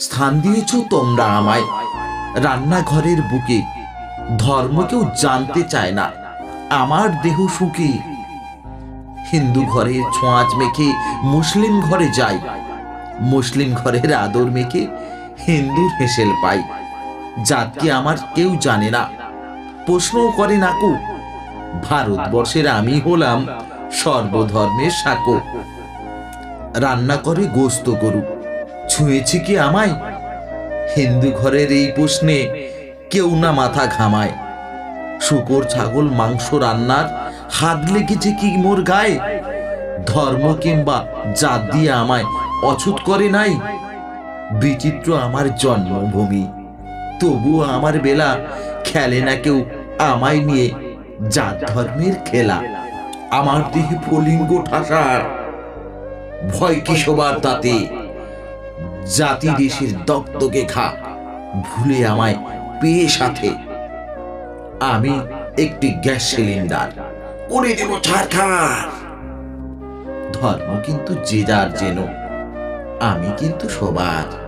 স্থান দিয়েছ তোমরা আমায়। রান্নাঘরের বুকে ধর্ম কেউ জানতে চায় না। আমার দেহ সুখী। হিন্দু ঘরের ছোঁয়াচ মেখে মুসলিম ঘরে যাই। মুসলিম ঘরের আদর মেখে হিন্দুর হেসেল পাই। জাতকে আমার কেউ জানে না। প্রশ্নও করে নাকু ভারতবর্ষের আমি হলাম সর্বধর্মের সাকো। রান্না করে গোস্ত গরু ছুঁয়েছি কি আমায়? হিন্দু ঘরের এই প্রশ্নে কেউ না মাথা ঘামায়। শুকর, ছাগল, মাংস রান্নার হাত লেগেছে কি মোর গায়ে? ধর্ম কিংবা জাত দিয়ে আমায় অছুত করে নাই? বিচিত্র আমার জন্মভূমি, তবুও আমার বেলা খেলে না কেউ আমায় নিয়ে জাত ধর্মের খেলা। আমার দেহে ফলিঙ্গ ঠাসা ভয় কি সবার তাতে? জাতি দেশের দপ্তকে খা। ভুলে আমায় পেয়ে সাথে। আমি একটি গ্যাস সিলিন্ডার। করে দেব ছাড়খাড় ধর্ম কিন্তু যে যার যেন। আমি কিন্তু সবার।